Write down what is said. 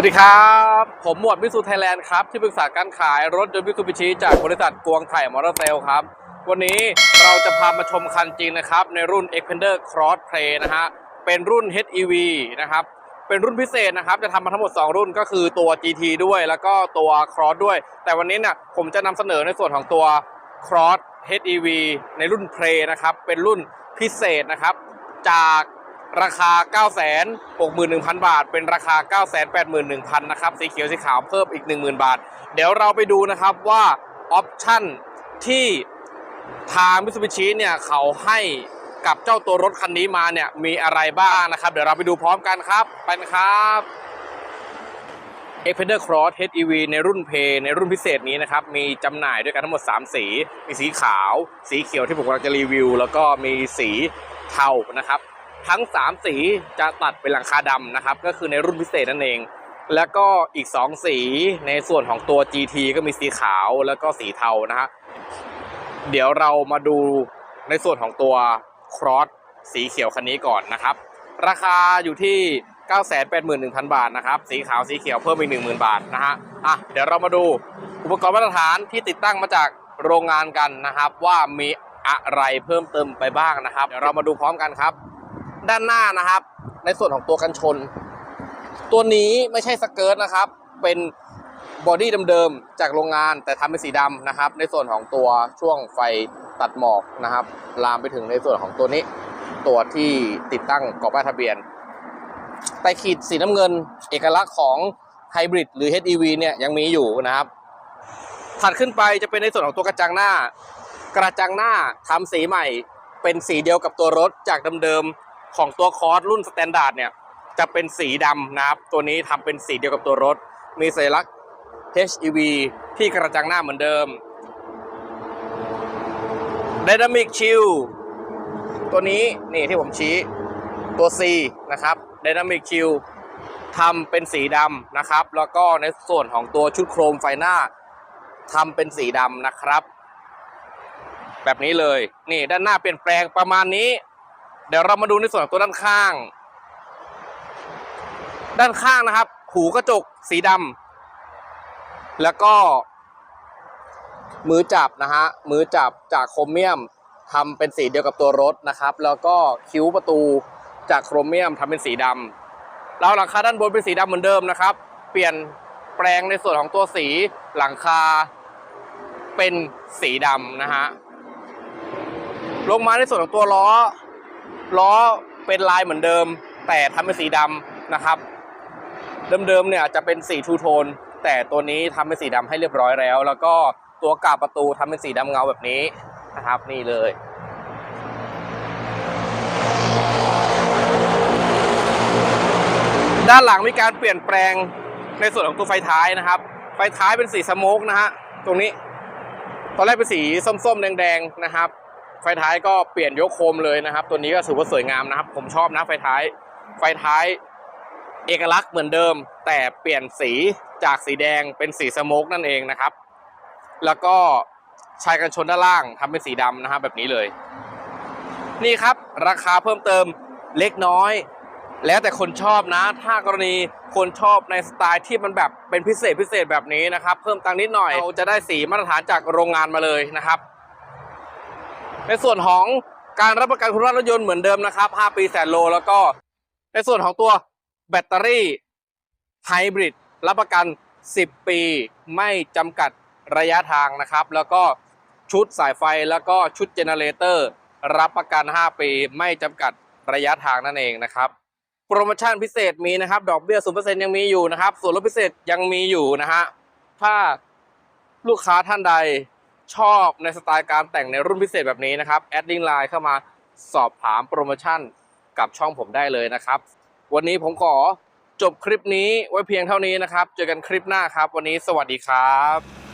วัสดีครับ ผมหมวดมิสูไทยแลนด์ครับ ที่ปรึกษาการขายรถยนต์มิสูบิชิจากบริษัทกวงไถ่มอเตอร์เซลครับ วันนี้เราจะพามาชมคันจริงนะครับ ในรุ่น Xpander Cross Play นะฮะ เป็นรุ่น HEV นะครับ เป็นรุ่นพิเศษนะครับ จะทำมาทั้งหมด 2 รุ่นก็คือตัว GT ด้วยแล้วก็ตัว Cross ด้วย แต่วันนี้เนี่ยผมจะนำเสนอในส่วนของตัว Cross HEV ในรุ่น Play นะครับ เป็นรุ่นพิเศษนะครับ จาก ราคา 961,000 บาท เป็นราคา 981,000 นะครับ สีเขียวสีขาวเพิ่มอีก 10,000 บาท เดี๋ยวเราไปดูนะครับว่าออปชั่นที่ทางมิ t ซูบิชิเนี่ยเขาให้กับเจ้าตัวรถคันนี้มาเนี่ยมีอะไรบ้างนะครับ เดี๋ยวเราไปดูพร้อมกันครับไปนะครับ e x p e n d e r Cross HEV ในรุ่นเพในรุ่นพิเศษนี้นะครับ มีจำหน่ายด้วยกันทั้งหมด 3 สี มีสีขาว สีเขียวที่ผมกำลังจะรีวิว แล้วก็มีสีเทานะครับ ทั้ง 3 สีจะตัดเป็นหลังคาดำนะครับ ก็คือในรุ่นพิเศษนั่นเอง แล้วก็อีก 2 สีในส่วนของตัว GT ก็มีสีขาวแล้วก็สีเทานะฮะเดี๋ยวเรามาดูในส่วนของตัว Cross สีเขียวคันนี้ก่อนนะครับ ราคาอยู่ที่ 981,000 บาทนะครับ สีขาวสีเขียวเพิ่มอีก 10,000 บาทนะฮะอะเดี๋ยวเรามาดูอุปกรณ์มาตรฐานที่ติดตั้งมาจากโรงงานกันนะครับ ว่ามีอะไรเพิ่มเติมไปบ้างนะครับ เดี๋ยวเรามาดูพร้อมกันครับ ด้านหน้านะครับ ในส่วนของตัวกันชน ตัวนี้ไม่ใช่สเกิร์ตนะครับ เป็นบอดี้เดิมๆจากโรงงานแต่ทำเป็นสีดำนะครับ ในส่วนของตัวช่วงไฟตัดหมอกนะครับ ลามไปถึงในส่วนของตัวนี้ ตัวที่ติดตั้งกรอบป้ายทะเบียนแต่ขีดสีน้ำเงิน เอกลักษณ์ของไฮบริดหรือ HEV เนี่ยยังมีอยู่นะครับ ถัดขึ้นไปจะเป็นในส่วนของตัวกระจังหน้า กระจังหน้าทำสีใหม่ เป็นสีเดียวกับตัวรถจากเดิมๆ ของตัวคอร์สรุ่นสแตนดาร์ดเนี่ย จะเป็นสีดำนะครับ ตัวนี้ทำเป็นสีเดียวกับตัวรถ มีสัญลักษณ์ HEV ที่กระจังหน้าเหมือนเดิม Dynamic Chill ตัวนี้นี่ที่ผมชี้ตัว C นะครับ Dynamic Chill ทำเป็นสีดำนะครับ แล้วก็ในส่วนของตัวชุดโครมไฟหน้าทำเป็นสีดำนะครับ แบบนี้เลย นี่ด้านหน้าเปลี่ยนแปลงประมาณนี้ เดี๋ยวเรามาดูในส่วนของตัวด้านข้าง ด้านข้างนะครับ หูกระจกสีดำแล้วก็ มือจับนะฮะมือจับจากโครเมียมทำเป็นสีเดียวกับตัวรถนะครับ แล้วก็คิ้วประตูจากโครเมียมทำเป็นสีดำแล้วหลังคาด้านบนเป็นสีดำเหมือนเดิมนะครับ เปลี่ยนแปลงในส่วนของตัวสีหลังคาเป็นสีดำนะฮะลงมาในส่วนของตัวล้อ ล้อเป็นลายเหมือนเดิม แต่ทำเป็นสีดำนะครับ เดิมๆเนี่ยจะเป็นสีทูโทนแต่ตัวนี้ทำเป็นสีดำให้เรียบร้อยแล้ว แล้วก็ตัวกาบประตูทำเป็นสีดำเงาแบบนี้นะครับนี่เลยด้านหลังมีการเปลี่ยนแปลงในส่วนของตัวไฟท้ายนะครับ ไฟท้ายเป็นสีสโมกนะฮะตรงนี้ ตอนแรกเป็นสีส้มๆ แดงๆนะครับ ไฟท้ายก็เปลี่ยนยกโคมเลยนะครับ ตัวนี้ก็ถือว่าสวยงามนะครับ ผมชอบนะไฟท้าย ไฟท้ายเอกลักษณ์เหมือนเดิม แต่เปลี่ยนสีจากสีแดงเป็นสีสโมกนั่นเองนะครับ แล้วก็ชายกันชนด้านล่างทำเป็นสีดำนะครับแบบนี้เลย นี่ครับราคาเพิ่มเติมเล็กน้อย แล้วแต่คนชอบนะ ถ้ากรณีคนชอบในสไตล์ที่มันแบบเป็นพิเศษพิเศษแบบนี้นะครับ เพิ่มตังนิดหน่อยเราจะได้สีมาตรฐานจากโรงงานมาเลยนะครับ ในส่วนของการรับประกันคุณภาพรถยนต์เหมือนเดิมนะครับ 5 ปีแสนโล แล้วก็ในส่วนของตัวแบตเตอรี่ไฮบริดรับประกัน 10 ปีไม่จำกัดระยะทางนะครับ แล้วก็ชุดสายไฟแล้วก็ชุดเจเนเรเตอร์ รับประกัน 5 ปีไม่จำกัดระยะทางนั่นเองนะครับโปรโมชั่นพิเศษมีนะครับ ดอกเบี้ย0%ยังมีอยู่นะครับ ส่วนลดพิเศษยังมีอยู่นะฮะถ้าลูกค้าท่านใด ชอบในสไตล์การแต่งในรุ่นพิเศษแบบนี้นะครับแอดดิ้งไลน์เข้ามาสอบถามโปรโมชั่นกับช่องผมได้เลยนะครับ วันนี้ผมขอจบคลิปนี้ไว้เพียงเท่านี้นะครับ เจอกันคลิปหน้าครับ วันนี้สวัสดีครับ